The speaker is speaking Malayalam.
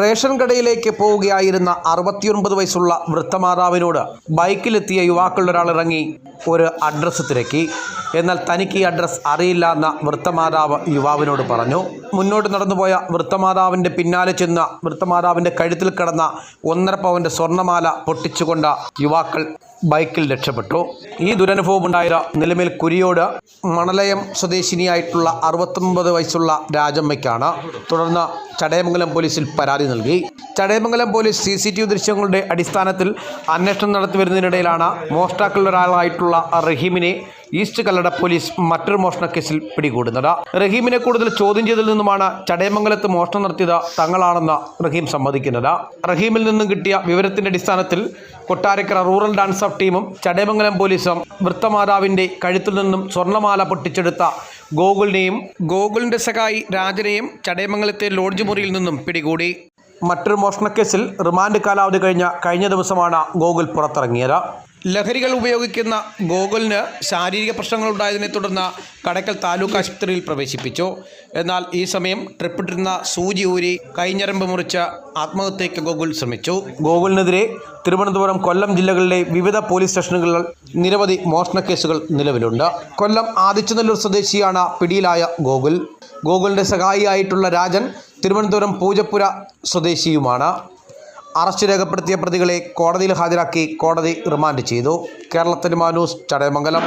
റേഷൻ കടയിലേക്ക് പോവുകയായിരുന്ന അറുപത്തിയൊൻപത് വയസ്സുള്ള വൃത്തമാതാവിനോട് ബൈക്കിലെത്തിയ യുവാക്കളിൽ ഒരാൾ ഇറങ്ങി ഒരു അഡ്രസ്സ് തിരക്കി. എന്നാൽ തനിക്ക് ഈ അഡ്രസ്സ് അറിയില്ല എന്ന വൃത്തമാതാവ് യുവാവിനോട് പറഞ്ഞു. മുന്നോട്ട് നടന്നുപോയ വൃത്തമാതാവിന്റെ പിന്നാലെ ചെന്ന വൃത്തമാതാവിന്റെ കഴുത്തിൽ കിടന്ന ഒന്നര പവന്റെ സ്വർണമാല പൊട്ടിച്ചുകൊണ്ട യുവാക്കൾ ബൈക്കിൽ രക്ഷപ്പെട്ടു. ഈ ദുരനുഭവം ഉണ്ടായ നിലമേൽ കുരിയോട് മണലയം സ്വദേശിനിയായിട്ടുള്ള അറുപത്തൊമ്പത് വയസ്സുള്ള രാജമ്മയ്ക്കാണ് തുടർന്ന് ചടയമംഗലം പോലീസിൽ പരാതി നൽകി. Chadayamangalam police C C T V ദൃശ്യങ്ങളുടെ അടിസ്ഥാനത്തിൽ അന്വേഷണം നടത്തി വരുന്നതിനിടയിലാണ് മോഷ്ടാക്കളിലൊരാളായിട്ടുള്ള റഹീമിനെ ഈസ്റ്റ് കല്ലട പോലീസ് മറ്റൊരു മോഷണ കേസിൽ പിടികൂടുന്നത്. റഹീമിനെ കൂടുതൽ ചോദ്യം ചെയ്തതിൽ നിന്നുമാണ് ചടയമംഗലത്ത് മോഷണം നടത്തിയത് തങ്ങളാണെന്ന് റഹീം സമ്മതിക്കുന്നത്. റഹീമിൽ നിന്നും കിട്ടിയ വിവരത്തിന്റെ അടിസ്ഥാനത്തിൽ കൊട്ടാരക്കര റൂറൽ ഡാൻസ് ഓഫ് ടീമും ചടയമംഗലം പോലീസും വൃത്തമാതാവിന്റെ കഴുത്തിൽ നിന്നും സ്വർണമാല പൊട്ടിച്ചെടുത്ത ഗോകുലിനെയും ഗോകുലിന്റെ സഹായി രാജനെയും ചടയമംഗലത്തെ ലോഡ്ജ് മുറിയിൽ നിന്നും പിടികൂടി. മറ്റൊരു മോഷണക്കേസിൽ റിമാൻഡ് കാലാവധി കഴിഞ്ഞ കഴിഞ്ഞ ദിവസമാണ് ഗോകുൽ പുറത്തിറങ്ങിയത്. ലഹരികൾ ഉപയോഗിക്കുന്ന ഗോകുലിന് ശാരീരിക പ്രശ്നങ്ങൾ ഉണ്ടായതിനെ തുടർന്ന് കടക്കൽ താലൂക്ക് ആശുപത്രിയിൽ പ്രവേശിപ്പിച്ചു. എന്നാൽ ഈ സമയം ട്രിപ്പിട്ടിരുന്ന സൂചി ഊരി കൈഞ്ഞരമ്പ് മുറിച്ച് ആത്മഹത്യയ്ക്ക് ഗോകുൽ ശ്രമിച്ചു. ഗോകുലിനെതിരെ തിരുവനന്തപുരം കൊല്ലം ജില്ലകളിലെ വിവിധ പോലീസ് സ്റ്റേഷനുകളിൽ നിരവധി മോഷണ കേസുകൾ നിലവിലുണ്ട്. കൊല്ലം ആദിച്ചനല്ലൂർ സ്വദേശിയാണ് പിടിയിലായ ഗോകുൽ. ഗോകുലിന്റെ സഹായിയായിട്ടുള്ള രാജൻ തിരുവനന്തപുരം പൂജപ്പുര സ്വദേശിയുമാണ്. അറസ്റ്റ് രേഖപ്പെടുത്തിയ പ്രതികളെ കോടതിയിൽ ഹാജരാക്കി കോടതി റിമാൻഡ് ചെയ്തു. കേരളത്തിന് മാനൂസ് ചടയമംഗലം.